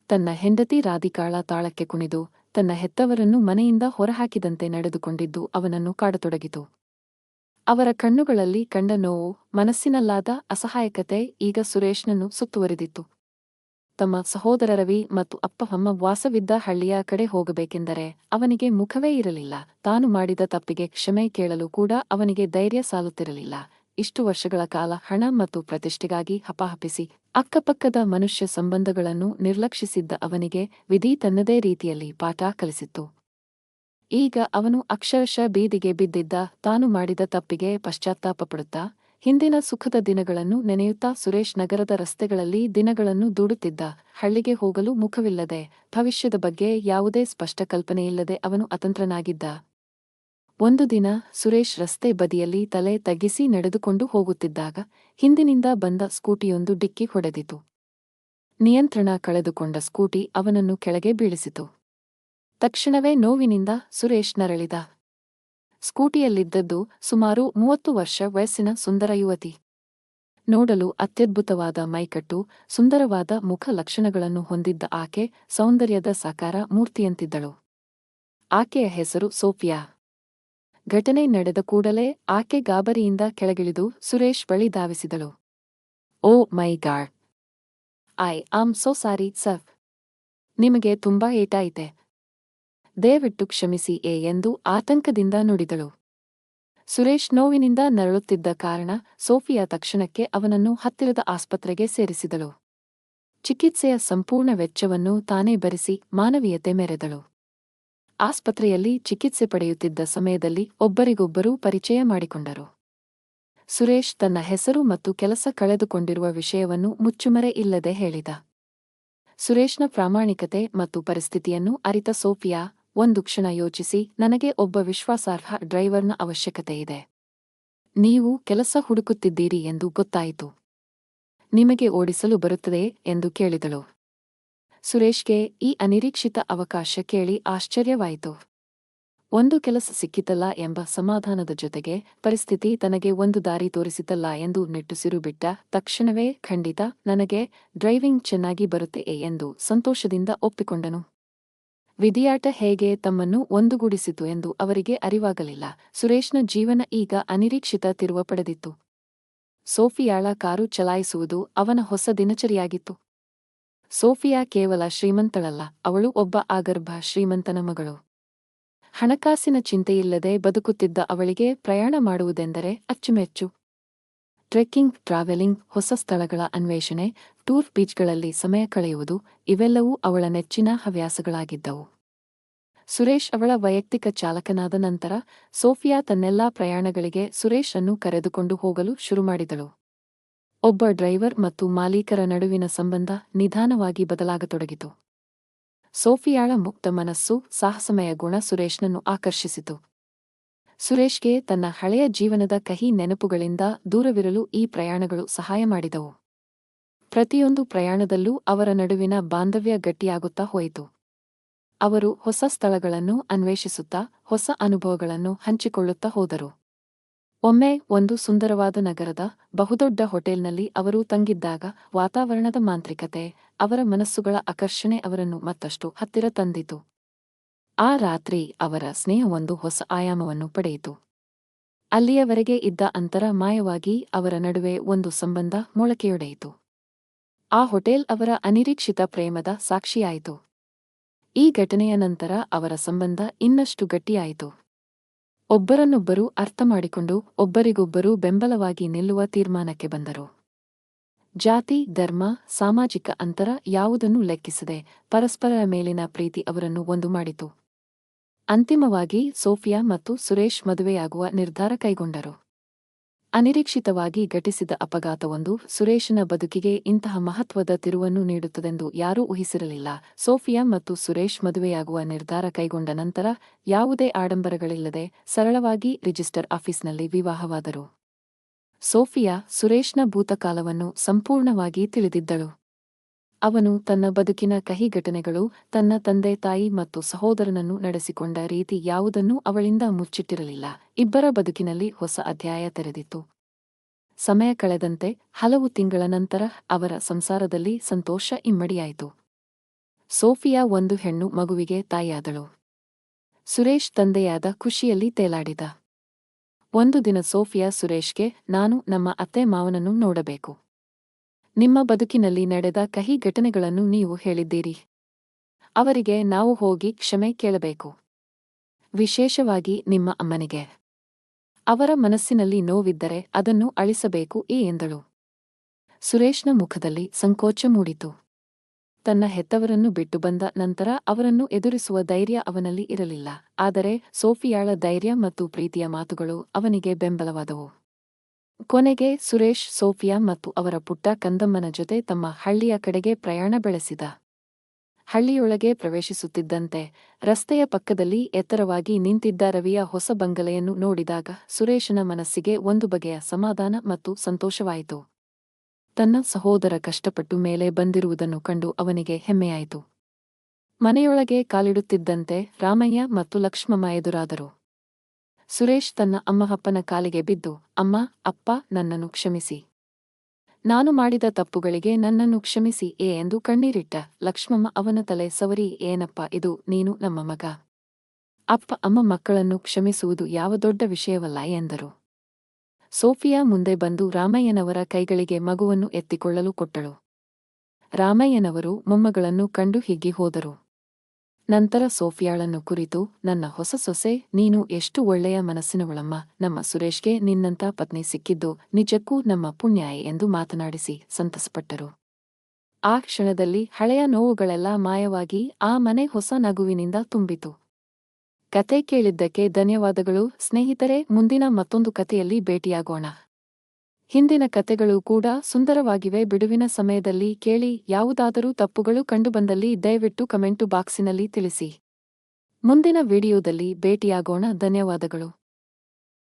ತನ್ನ ಹೆಂಡತಿ ರಾಧಿಕಾಳ ತಾಳಕ್ಕೆ ಕುಣಿದು, ತನ್ನ ಹೆತ್ತವರನ್ನು ಮನೆಯಿಂದ ಹೊರಹಾಕಿದಂತೆ ನಡೆದುಕೊಂಡಿದ್ದು ಅವನನ್ನು ಕಾಡತೊಡಗಿತು. ಅವರ ಕಣ್ಣುಗಳಲ್ಲಿ ಕಂಡ ನೋವು, ಮನಸ್ಸಿನಲ್ಲಾದ ಅಸಹಾಯಕತೆ ಈಗ ಸುರೇಶ್ನನ್ನು ಸುತ್ತುವರಿದಿತ್ತು. ತಮ್ಮ ಸಹೋದರ ರವಿ ಮತ್ತು ಅಪ್ಪ ಅಮ್ಮ ವಾಸವಿದ್ದ ಹಳ್ಳಿಯ ಕಡೆ ಹೋಗಬೇಕೆಂದರೆ ಅವನಿಗೆ ಮುಖವೇ ಇರಲಿಲ್ಲ. ತಾನು ಮಾಡಿದ ತಪ್ಪಿಗೆ ಕ್ಷಮೆ ಕೇಳಲು ಕೂಡ ಅವನಿಗೆ ಧೈರ್ಯ ಸಾಲುತ್ತಿರಲಿಲ್ಲ. ಇಷ್ಟು ವರ್ಷಗಳ ಕಾಲ ಹಣ ಮತ್ತು ಪ್ರತಿಷ್ಠೆಗಾಗಿ ಹಪಾಹಪಿಸಿ ಅಕ್ಕಪಕ್ಕದ ಮನುಷ್ಯ ಸಂಬಂಧಗಳನ್ನು ನಿರ್ಲಕ್ಷಿಸಿದ್ದ ಅವನಿಗೆ ವಿಧಿ ತನ್ನದೇ ರೀತಿಯಲ್ಲಿ ಪಾಠ ಕಲಿಸಿತ್ತು. ಈಗ ಅವನು ಅಕ್ಷರಶಃ ಬೀದಿಗೆ ಬಿದ್ದಿದ್ದ ತಾನು ಮಾಡಿದ ತಪ್ಪಿಗೆ ಪಶ್ಚಾತ್ತಾಪಪಡುತ್ತಾ ಹಿಂದಿನ ಸುಖದ ದಿನಗಳನ್ನು ನೆನೆಯುತ್ತಾ ಸುರೇಶ್ ನಗರದ ರಸ್ತೆಗಳಲ್ಲಿ ದಿನಗಳನ್ನು ದೂಡುತ್ತಿದ್ದ. ಹಳ್ಳಿಗೆ ಹೋಗಲು ಮುಖವಿಲ್ಲದೆ, ಭವಿಷ್ಯದ ಬಗ್ಗೆ ಯಾವುದೇ ಸ್ಪಷ್ಟ ಕಲ್ಪನೆಯಿಲ್ಲದೆ ಅವನು ಅತಂತ್ರನಾಗಿದ್ದ. ಒಂದು ದಿನ ಸುರೇಶ್ ರಸ್ತೆ ಬದಿಯಲ್ಲಿ ತಲೆ ತಗ್ಗಿಸಿ ನಡೆದುಕೊಂಡು ಹೋಗುತ್ತಿದ್ದಾಗ, ಹಿಂದಿನಿಂದ ಬಂದ ಸ್ಕೂಟಿಯೊಂದು ಡಿಕ್ಕಿ ಹೊಡೆದಿತು. ನಿಯಂತ್ರಣ ಕಳೆದುಕೊಂಡ ಸ್ಕೂಟಿ ಅವನನ್ನು ಕೆಳಗೆ ಬೀಳಿಸಿತು. ತಕ್ಷಣವೇ ನೋವಿನಿಂದ ಸುರೇಶ್ ನರಳಿದ. ಸ್ಕೂಟಿಯಲ್ಲಿದ್ದದ್ದು ಸುಮಾರು ಮೂವತ್ತು ವರ್ಷ ವಯಸ್ಸಿನ ಸುಂದರ ಯುವತಿ. ನೋಡಲು ಅತ್ಯದ್ಭುತವಾದ ಮೈಕಟ್ಟು, ಸುಂದರವಾದ ಮುಖ ಲಕ್ಷಣಗಳನ್ನು ಹೊಂದಿದ್ದ ಆಕೆ ಸೌಂದರ್ಯದ ಸಾಕಾರ ಮೂರ್ತಿಯಂತಿದ್ದಳು. ಆಕೆಯ ಹೆಸರು ಸೋಫಿಯಾ. ಘಟನೆ ನಡೆದ ಕೂಡಲೇ ಆಕೆ ಗಾಬರಿಯಿಂದ ಕೆಳಗಿಳಿದು ಸುರೇಶ್ ಬಳಿ ಧಾವಿಸಿದಳು. ಓ my god. I am so sorry sir. ನಿಮಗೆ ತುಂಬಾ ಏಟಾಯಿತೆ. ದಯವಿಟ್ಟು ಕ್ಷಮಿಸಿ ಎ ಎಂದು ಆತಂಕದಿಂದ ನುಡಿದಳು. ಸುರೇಶ್ ನೋವಿನಿಂದ ನರಳುತ್ತಿದ್ದ ಕಾರಣ ಸೋಫಿಯಾ ತಕ್ಷಣಕ್ಕೆ ಅವನನ್ನು ಹತ್ತಿರದ ಆಸ್ಪತ್ರೆಗೆ ಸೇರಿಸಿದಳು. ಚಿಕಿತ್ಸೆಯ ಸಂಪೂರ್ಣ ವೆಚ್ಚವನ್ನು ತಾನೇ ಭರಿಸಿ ಮಾನವೀಯತೆ ಮೆರೆದಳು. ಆಸ್ಪತ್ರೆಯಲ್ಲಿ ಚಿಕಿತ್ಸೆ ಪಡೆಯುತ್ತಿದ್ದ ಸಮಯದಲ್ಲಿ ಒಬ್ಬರಿಗೊಬ್ಬರು ಪರಿಚಯ ಮಾಡಿಕೊಂಡರು. ಸುರೇಶ್ ತನ್ನ ಹೆಸರು ಮತ್ತು ಕೆಲಸ ಕಳೆದುಕೊಂಡಿರುವ ವಿಷಯವನ್ನು ಮುಚ್ಚುಮರೆ ಇಲ್ಲದೆ ಹೇಳಿದ. ಸುರೇಶ್ನ ಪ್ರಾಮಾಣಿಕತೆ ಮತ್ತು ಪರಿಸ್ಥಿತಿಯನ್ನು ಅರಿತ ಸೋಫಿಯಾ ಒಂದು ಕ್ಷಣ ಯೋಚಿಸಿ, ನನಗೆ ಒಬ್ಬ ವಿಶ್ವಾಸಾರ್ಹ ಡ್ರೈವರ್ನ ಅವಶ್ಯಕತೆಯಿದೆ. ನೀವು ಕೆಲಸ ಹುಡುಕುತ್ತಿದ್ದೀರಿ ಎಂದು ಗೊತ್ತಾಯಿತು. ನಿಮಗೆ ಓಡಿಸಲು ಬರುತ್ತದೆ ಎಂದು ಕೇಳಿದಳು. ಸುರೇಶ್ಗೆ ಈ ಅನಿರೀಕ್ಷಿತ ಅವಕಾಶ ಕೇಳಿ ಆಶ್ಚರ್ಯವಾಯಿತು. ಒಂದು ಕೆಲಸ ಸಿಕ್ಕಿತಲ್ಲ ಎಂಬ ಸಮಾಧಾನದ ಜೊತೆಗೆ ಪರಿಸ್ಥಿತಿ ತನಗೆ ಒಂದು ದಾರಿ ತೋರಿಸಿತಲ್ಲ ಎಂದು ನಿಟ್ಟುಸಿರು ಬಿಟ್ಟ ತಕ್ಷಣವೇ ಖಂಡಿತ ನನಗೆ ಡ್ರೈವಿಂಗ್ ಚೆನ್ನಾಗಿ ಬರುತ್ತೆ ಎಂದು ಸಂತೋಷದಿಂದ ಒಪ್ಪಿಕೊಂಡನು. ವಿಧಿಯಾಟ ಹೇಗೆ ತಮ್ಮನ್ನು ಒಂದುಗೂಡಿಸಿತು ಎಂದು ಅವರಿಗೆ ಅರಿವಾಗಲಿಲ್ಲ. ಸುರೇಶ್ನ ಜೀವನ ಈಗ ಅನಿರೀಕ್ಷಿತ ತಿರುವ ಪಡೆದಿತ್ತು. ಸೋಫಿಯಾಳ ಕಾರು ಚಲಾಯಿಸುವುದು ಅವನ ಹೊಸ ದಿನಚರಿಯಾಗಿತ್ತು. ಸೋಫಿಯಾ ಕೇವಲ ಶ್ರೀಮಂತಳಲ್ಲ, ಅವಳು ಒಬ್ಬ ಆಗರ್ಭ ಶ್ರೀಮಂತನ ಮಗಳು. ಹಣಕಾಸಿನ ಚಿಂತೆಯಿಲ್ಲದೆ ಬದುಕುತ್ತಿದ್ದ ಅವಳಿಗೆ ಪ್ರಯಾಣ ಮಾಡುವುದೆಂದರೆ ಅಚ್ಚುಮೆಚ್ಚು. ಟ್ರೆಕ್ಕಿಂಗ್, ಟ್ರಾವೆಲಿಂಗ್, ಹೊಸ ಸ್ಥಳಗಳ ಅನ್ವೇಷಣೆ, ಟೂರ್ ಬೀಚ್ಗಳಲ್ಲಿ ಸಮಯ ಕಳೆಯುವುದು ಇವೆಲ್ಲವೂ ಅವಳ ನೆಚ್ಚಿನ ಹವ್ಯಾಸಗಳಾಗಿದ್ದವು. ಸುರೇಶ್ ಅವಳ ವೈಯಕ್ತಿಕ ಚಾಲಕನಾದ ನಂತರ ಸೋಫಿಯಾ ತನ್ನೆಲ್ಲಾ ಪ್ರಯಾಣಗಳಿಗೆ ಸುರೇಶ್ ಅನ್ನು ಕರೆದುಕೊಂಡು ಹೋಗಲು ಶುರುಮಾಡಿದಳು ಒಬ್ಬ ಡ್ರೈವರ್ ಮತ್ತು ಮಾಲೀಕರ ನಡುವಿನ ಸಂಬಂಧ ನಿಧಾನವಾಗಿ ಬದಲಾಗತೊಡಗಿತು. ಸೋಫಿಯಾಳ ಮುಕ್ತ ಮನಸ್ಸು, ಸಾಹಸಮಯ ಗುಣ ಸುರೇಶ್ನನ್ನು ಆಕರ್ಷಿಸಿತು. ಸುರೇಶ್ಗೆ ತನ್ನ ಹಳೆಯ ಜೀವನದ ಕಹಿ ನೆನಪುಗಳಿಂದ ದೂರವಿರಲು ಈ ಪ್ರಯಾಣಗಳು ಸಹಾಯ ಮಾಡಿದವು. ಪ್ರತಿಯೊಂದು ಪ್ರಯಾಣದಲ್ಲೂ ಅವರ ನಡುವಿನ ಬಾಂಧವ್ಯ ಗಟ್ಟಿಯಾಗುತ್ತಾ ಹೋಯಿತು. ಅವರು ಹೊಸ ಸ್ಥಳಗಳನ್ನು ಅನ್ವೇಷಿಸುತ್ತಾ ಹೊಸ ಅನುಭವಗಳನ್ನು ಹಂಚಿಕೊಳ್ಳುತ್ತಾ ಹೋದರು. ಒಮ್ಮೆ ಒಂದು ಸುಂದರವಾದ ನಗರದ ಬಹುದೊಡ್ಡ ಹೋಟೆಲ್ನಲ್ಲಿ ಅವರು ತಂಗಿದ್ದಾಗ ವಾತಾವರಣದ ಮಾಂತ್ರಿಕತೆ, ಅವರ ಮನಸ್ಸುಗಳ ಆಕರ್ಷಣೆ ಅವರನ್ನು ಮತ್ತಷ್ಟು ಹತ್ತಿರ ತಂದಿತು. ಆ ರಾತ್ರಿ ಅವರ ಸ್ನೇಹವೊಂದು ಹೊಸ ಆಯಾಮವನ್ನು ಪಡೆಯಿತು. ಅಲ್ಲಿಯವರೆಗೆ ಇದ್ದ ಅಂತರ ಮಾಯವಾಗಿ ಅವರ ನಡುವೆ ಒಂದು ಸಂಬಂಧ ಮೊಳಕೆಯೊಡೆಯಿತು. ಆ ಹೋಟೆಲ್ ಅವರ ಅನಿರೀಕ್ಷಿತ ಪ್ರೇಮದ ಸಾಕ್ಷಿಯಾಯಿತು. ಈ ಘಟನೆಯ ನಂತರ ಅವರ ಸಂಬಂಧ ಇನ್ನಷ್ಟು ಗಟ್ಟಿಯಾಯಿತು. ಒಬ್ಬರನ್ನೊಬ್ಬರು ಅರ್ಥ ಮಾಡಿಕೊಂಡು ಒಬ್ಬರಿಗೊಬ್ಬರು ಬೆಂಬಲವಾಗಿ ನಿಲ್ಲುವ ತೀರ್ಮಾನಕ್ಕೆ ಬಂದರು. ಜಾತಿ, ಧರ್ಮ, ಸಾಮಾಜಿಕ ಅಂತರ ಯಾವುದನ್ನೂ ಲೆಕ್ಕಿಸದೆ ಪರಸ್ಪರರ ಮೇಲಿನ ಪ್ರೀತಿ ಅವರನ್ನು ಒಂದು ಮಾಡಿತು. ಅಂತಿಮವಾಗಿ ಸೋಫಿಯಾ ಮತ್ತು ಸುರೇಶ್ ಮದುವೆಯಾಗುವ ನಿರ್ಧಾರ ಕೈಗೊಂಡರು. ಅನಿರೀಕ್ಷಿತವಾಗಿ ಘಟಿಸಿದ ಅಪಘಾತವೊಂದು ಸುರೇಶನ ಬದುಕಿಗೆ ಇಂತಹ ಮಹತ್ವದ ತಿರುವನ್ನು ನೀಡುತ್ತದೆಂದು ಯಾರೂ ಊಹಿಸಿರಲಿಲ್ಲ. ಸೋಫಿಯಾ ಮತ್ತು ಸುರೇಶ್ ಮದುವೆಯಾಗುವ ನಿರ್ಧಾರ ಕೈಗೊಂಡ ನಂತರ ಯಾವುದೇ ಆಡಂಬರಗಳಿಲ್ಲದೆ ಸರಳವಾಗಿ ರಿಜಿಸ್ಟರ್ ಆಫೀಸ್ನಲ್ಲಿ ವಿವಾಹವಾದರು. ಸೋಫಿಯಾ ಸುರೇಶ್ನ ಭೂತಕಾಲವನ್ನು ಸಂಪೂರ್ಣವಾಗಿ ತಿಳಿದಿದ್ದಳು. ಅವನು ತನ್ನ ಬದುಕಿನ ಕಹಿ ಘಟನೆಗಳು ತನ್ನ ತಂದೆ ತಾಯಿ ಮತ್ತು ಸಹೋದರನನ್ನು ನಡೆಸಿಕೊಂಡ ರೀತಿ ಯಾವುದನ್ನೂ ಅವಳಿಂದ ಮುಚ್ಚಿಟ್ಟಿರಲಿಲ್ಲ. ಇಬ್ಬರ ಬದುಕಿನಲ್ಲಿ ಹೊಸ ಅಧ್ಯಾಯ ತೆರೆದಿತ್ತು. ಸಮಯ ಕಳೆದಂತೆ ಹಲವು ತಿಂಗಳ ನಂತರ ಅವರ ಸಂಸಾರದಲ್ಲಿ ಸಂತೋಷ ಇಮ್ಮಡಿಯಾಯಿತು. ಸೋಫಿಯಾ ಒಂದು ಹೆಣ್ಣು ಮಗುವಿಗೆ ತಾಯಿಯಾದಳು. ಸುರೇಶ್ ತಂದೆಯಾದ ಖುಷಿಯಲ್ಲಿ ತೇಲಾಡಿದ. ಒಂದು ದಿನ ಸೋಫಿಯಾ ಸುರೇಶ್ಗೆ, ನಾನು ನಮ್ಮ ಅತ್ತೆ ಮಾವನನ್ನು ನೋಡಬೇಕು. ನಿಮ್ಮ ಬದುಕಿನಲ್ಲಿ ನಡೆದ ಕಹಿ ಘಟನೆಗಳನ್ನು ನೀವು ಹೇಳಿದ್ದೀರಿ. ಅವರಿಗೆ ನಾವು ಹೋಗಿ ಕ್ಷಮೆ ಕೇಳಬೇಕು. ವಿಶೇಷವಾಗಿ ನಿಮ್ಮ ಅಮ್ಮನಿಗೆ. ಅವರ ಮನಸ್ಸಿನಲ್ಲಿ ನೋವಿದ್ದರೆ ಅದನ್ನು ಅಳಿಸಬೇಕು ಈ ಎಂದಳು. ಸುರೇಶ್ನ ಮುಖದಲ್ಲಿ ಸಂಕೋಚ ಮೂಡಿತು. ತನ್ನ ಹೆತ್ತವರನ್ನು ಬಿಟ್ಟು ಬಂದ ನಂತರ ಅವರನ್ನು ಎದುರಿಸುವ ಧೈರ್ಯ ಅವನಲ್ಲಿ ಇರಲಿಲ್ಲ. ಆದರೆ ಸೋಫಿಯಾಳ ಧೈರ್ಯ ಮತ್ತು ಪ್ರೀತಿಯ ಮಾತುಗಳು ಅವನಿಗೆ ಬೆಂಬಲವಾದವು. ಕೊನೆಗೆ ಸುರೇಶ್, ಸೋಫಿಯಾ ಮತ್ತು ಅವರ ಪುಟ್ಟ ಕಂದಮ್ಮನ ಜೊತೆ ತಮ್ಮ ಹಳ್ಳಿಯ ಕಡೆಗೆ ಪ್ರಯಾಣ ಬೆಳೆಸಿದ. ಹಳ್ಳಿಯೊಳಗೆ ಪ್ರವೇಶಿಸುತ್ತಿದ್ದಂತೆ ರಸ್ತೆಯ ಪಕ್ಕದಲ್ಲಿ ಎತ್ತರವಾಗಿ ನಿಂತಿದ್ದ ರವಿಯ ಹೊಸ ಬಂಗಲೆಯನ್ನು ನೋಡಿದಾಗ ಸುರೇಶನ ಮನಸ್ಸಿಗೆ ಒಂದು ಬಗೆಯ ಸಮಾಧಾನ ಮತ್ತು ಸಂತೋಷವಾಯಿತು. ತನ್ನ ಸಹೋದರ ಕಷ್ಟಪಟ್ಟು ಮೇಲೆ ಬಂದಿರುವುದನ್ನು ಕಂಡು ಅವನಿಗೆ ಹೆಮ್ಮೆಯಾಯಿತು. ಮನೆಯೊಳಗೆ ಕಾಲಿಡುತ್ತಿದ್ದಂತೆ ರಾಮಯ್ಯ ಮತ್ತು ಲಕ್ಷ್ಮಮ್ಮ ಎದುರಾದರು. ಸುರೇಶ್ ತನ್ನ ಅಮ್ಮಹಪ್ಪನ ಕಾಲಿಗೆ ಬಿದ್ದು, ಅಮ್ಮ, ಅಪ್ಪ, ನನ್ನನ್ನು ಕ್ಷಮಿಸಿ. ನಾನು ಮಾಡಿದ ತಪ್ಪುಗಳಿಗೆ ನನ್ನನ್ನು ಕ್ಷಮಿಸಿ, ಏ ಎಂದು ಕಣ್ಣೀರಿಟ್ಟ. ಲಕ್ಷ್ಮಮ್ಮ ಅವನ ತಲೆ ಸವರಿ, ಏನಪ್ಪ ಇದು? ನೀನು ನಮ್ಮ ಮಗ. ಅಪ್ಪ, ಅಮ್ಮ ಮಕ್ಕಳನ್ನು ಕ್ಷಮಿಸುವುದು ಯಾವ ದೊಡ್ಡ ವಿಷಯವಲ್ಲ ಎಂದರು. ಸೋಫಿಯಾ ಮುಂದೆ ಬಂದು ರಾಮಯ್ಯನವರ ಕೈಗಳಿಗೆ ಮಗುವನ್ನು ಎತ್ತಿಕೊಳ್ಳಲು ಕೊಟ್ಟಳು. ರಾಮಯ್ಯನವರು ಮೊಮ್ಮಗಳನ್ನು ಕಂಡು ಹಿಗ್ಗಿ ಹೋದರು. ನಂತರ ಸೋಫಿಯಾಳನ್ನು ಕುರಿತು, ನನ್ನ ಹೊಸ ಸೊಸೆ, ನೀನು ಎಷ್ಟು ಒಳ್ಳೆಯ ಮನಸ್ಸಿನವಳಮ್ಮ. ನಮ್ಮ ಸುರೇಶ್ಗೆ ನಿನ್ನಂತ ಪತ್ನಿ ಸಿಕ್ಕಿದ್ದು ನಿಜಕ್ಕೂ ನಮ್ಮ ಪುಣ್ಯಾಯ ಎಂದು ಮಾತನಾಡಿಸಿ ಸಂತಸಪಟ್ಟರು. ಆ ಕ್ಷಣದಲ್ಲಿ ಹಳೆಯ ನೋವುಗಳೆಲ್ಲ ಮಾಯವಾಗಿ ಆ ಮನೆ ಹೊಸ ನಗುವಿನಿಂದ ತುಂಬಿತು. ಕತೆ ಕೇಳಿದ್ದಕ್ಕೆ ಧನ್ಯವಾದಗಳು. ಸ್ನೇಹಿತರೆ, ಮುಂದಿನ ಮತ್ತೊಂದು ಕಥೆಯಲ್ಲಿ ಭೇಟಿಯಾಗೋಣ. ಹಿಂದಿನ ಕತೆಗಳು ಕೂಡ ಸುಂದರವಾಗಿವೆ. ಬಿಡುವಿನ ಸಮಯದಲ್ಲಿ ಕೇಳಿ ಯಾವುದಾದರೂ ತಪ್ಪುಗಳು ಕಂಡುಬಂದಲ್ಲಿ ದಯವಿಟ್ಟು ಕಮೆಂಟು ಬಾಕ್ಸಿನಲ್ಲಿ ತಿಳಿಸಿ. ಮುಂದಿನ ವಿಡಿಯೋದಲ್ಲಿ ಭೇಟಿಯಾಗೋಣ. ಧನ್ಯವಾದಗಳು.